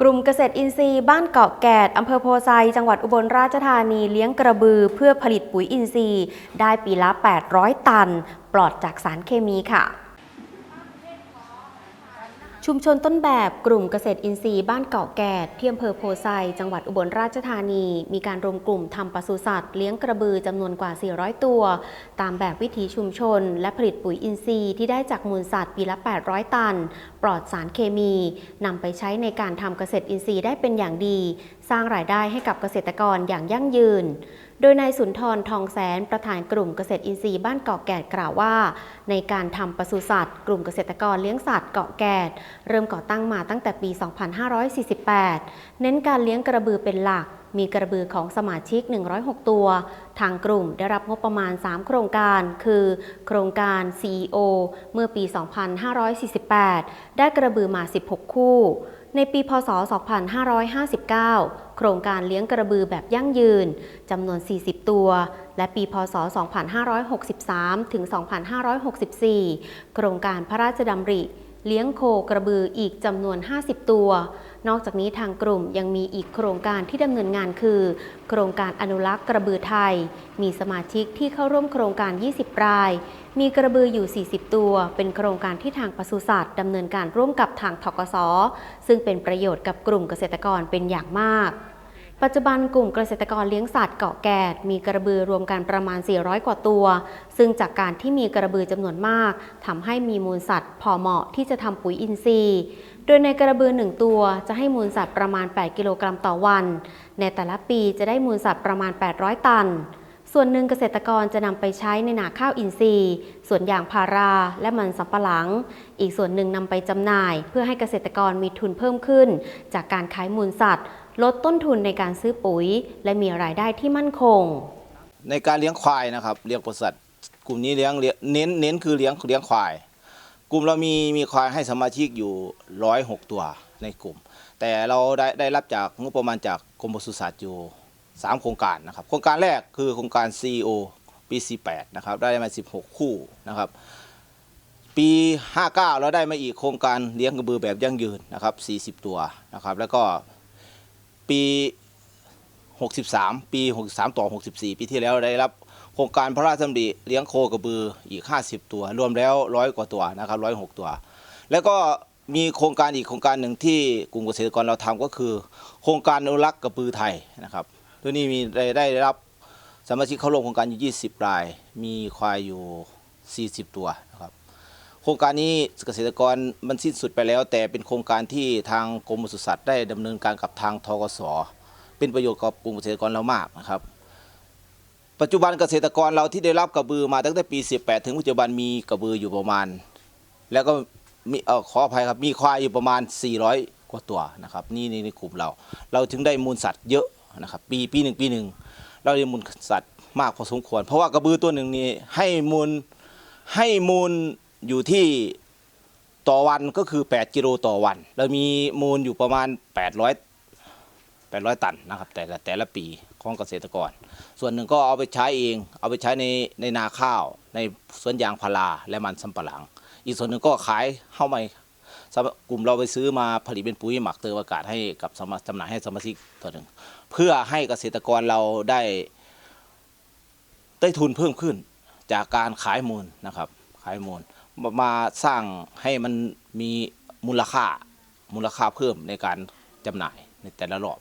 กลุ่มเกษตรอินทรีย์บ้านเกาะแกดอำเภอโพไซจังหวัดอุบลราชธานีเลี้ยงกระบือเพื่อผลิตปุ๋ยอินทรีย์ ได้ปีละ 800 ตัน ปลอดจากสารเคมีค่ะ ชุมชนต้นแบบกลุ่มเกษตรอินทรีย์บ้านเกาะแกดที่อำเภอโพไซจังหวัดอุบลราชธานี มีการรวมกลุ่มทำปศุสัตว์เลี้ยงกระบือจำนวนกว่า 400 ตัว ตามแบบวิถีชุมชน และผลิตปุ๋ยอินทรีย์ที่ได้จากมูลสัตว์ปีละ 800 ตัน ปลอดสารเคมีนำไปใช้ในการทำเกษตรอินทรีย์ได้เป็นอย่างดี สร้างรายได้ให้กับเกษตรกรอย่างยั่งยืน โดยนายสุนทรทองแสนประธานกลุ่มเกษตรอินทรีย์บ้านเกาะแกดกล่าวว่า ในการทำปศุสัตว์ กลุ่มเกษตรกรเลี้ยงสัตว์เกาะแกดเริ่มก่อตั้งมาตั้งแต่ปี 2548 เน้นการเลี้ยงกระบือเป็นหลักมีกระบือของสมาชิก 106 ตัว ทางกลุ่มได้รับงบประมาณ 3 โครงการ คือ โครงการ CEO เมื่อปี 2548 ได้กระบือมา 16 คู่ ในปีพศ 2559 โครงการเลี้ยงกระบือแบบยั่งยืนจำนวน 40 ตัว และปีพศ 2563 ถึง 2564 โครงการพระราชดำริ เลี้ยงโคกระบืออีกจำนวน 50 ตัว นอกจากนี้ทางกลุ่มยังมีอีกโครงการที่ดำเนินงานคือ โครงการอนุรักษ์กระบือไทย มีสมาชิกที่เข้าร่วมโครงการ 20 ราย มีกระบืออยู่ 40 ตัว เป็นโครงการที่ทางปศุสัตว์ดำเนินการร่วมกับทางทกสซึ่งเป็นประโยชน์กับกลุ่มเกษตรกรเป็นอย่างมาก ปัจจุบันกลุ่มเกษตรกรเลี้ยงสัตว์เกาะแกดมีกระบือรวมกันประมาณ 400 กว่าตัว ซึ่งจากการที่มีกระบือจำนวนมากทำให้มีมูลสัตว์ พอเหมาะที่จะทำปุ๋ยอินทรีย์ โดยในกระบือหนึ่งตัวจะให้มูลสัตว์ประมาณ 8 กิโลกรัมต่อวัน ในแต่ละปีจะได้มูลสัตว์ประมาณ 800 ตัน ส่วนหนึ่งเกษตรกรจะนำไปใช้ในนาข้าวอินทรีย์ ส่วนอย่างพาราและมันสำปะหลัง อีกส่วนหนึ่งนำไปจำหน่าย เพื่อให้เกษตรกรมีทุนเพิ่มขึ้น จากการขายมูลสัตว์ ลดต้นทุนในการซื้อปุ๋ย และมีรายได้ที่มั่นคง ในการเลี้ยงควายนะครับเลี้ยงปศุสัตว์กลุ่มนี้เลี้ยงเลี้ยงเน้นเน้นคือเลี้ยงเลี้ยงควาย กลุ่มเรามีมีควายให้สมาชิกอยู่ร้อยหกตัวในกลุ่ม แต่เราได้ได้รับจากงบประมาณจากกรมปศุสัตว์อยู่สามโครงการนะครับ โครงการแรกคือโครงการ CEO ปี 48 นะครับ ได้มา 16 คู่นะครับปี 59 เราได้มาอีกโครงการเลี้ยงกระบือแบบยั่งยืนนะครับ 40 ตัวนะครับ แล้วก็ ปี 63 ปี 63 ต่อ 64 ปีที่แล้วได้รับโครงการพระราชดำริเลี้ยงโคกระบืออีก 50 ตัว รวมแล้วร้อยกว่าตัวนะครับ106ตัว แล้วก็มีโครงการอีกโครงการหนึ่งที่กลุ่มเกษตรกรเราทำก็คือ โครงการอนุรักษ์กระบือไทยนะครับตัวนี้มีได้ได้รับสมาชิกเข้าร่วมโครงการอยู่ 20 ราย มีควายอยู่ 40 ตัว ครับโครงการนี้เกษตรกรมันสิ้นสุดไปแล้ว แต่เป็นโครงการที่ทางกรมปศุสัตว์ได้ดำเนินการกับทางทกสเป็นประโยชน์กับกลุ่มเกษตรกรเรามากนะครับ ปัจจุบันเกษตรกรเราที่ได้รับกระบือมาตั้งแต่ปี 18 ถึงปัจจุบันมีกระบืออยู่ประมาณ แล้วก็มีเออขออภัยครับมีควายอยู่ประมาณ 400 กว่าตัวนะครับนี่ในในกลุ่มเรา เราถึงได้มูลสัตว์เยอะนะครับปีปีหนึ่งปีหนึ่งเราได้มูลสัตว์มากพอสมควร เพราะว่ากระบือตัวหนึ่งนี่ให้มูลให้มูล อยู่ที่ต่อวันก็คือ 8 กิโลต่อวัน เรามีมูลอยู่ประมาณ 800 800 ตันนะครับแต่ละแต่ละปีของเกษตรกร ส่วนหนึ่งก็เอาไปใช้เอง เอาไปใช้ในในนาข้าว ในสวนยางพาราและมันสำปะหลัง อีกส่วนหนึ่งก็ขายเข้ามาสำหรับกลุ่มเราไปซื้อมาผลิตเป็นปุ๋ยหมักเติมอากาศให้กับสมาจำหน่ายให้สมาชิกตัวหนึ่งเพื่อให้เกษตรกรเราได้ได้ทุนเพิ่มขึ้นจากการขายมูลนะครับ ขายมูล มาสร้างให้มันมีมูลค่ามูลค่าเพิ่มในการจำหน่ายในแต่ละรอบ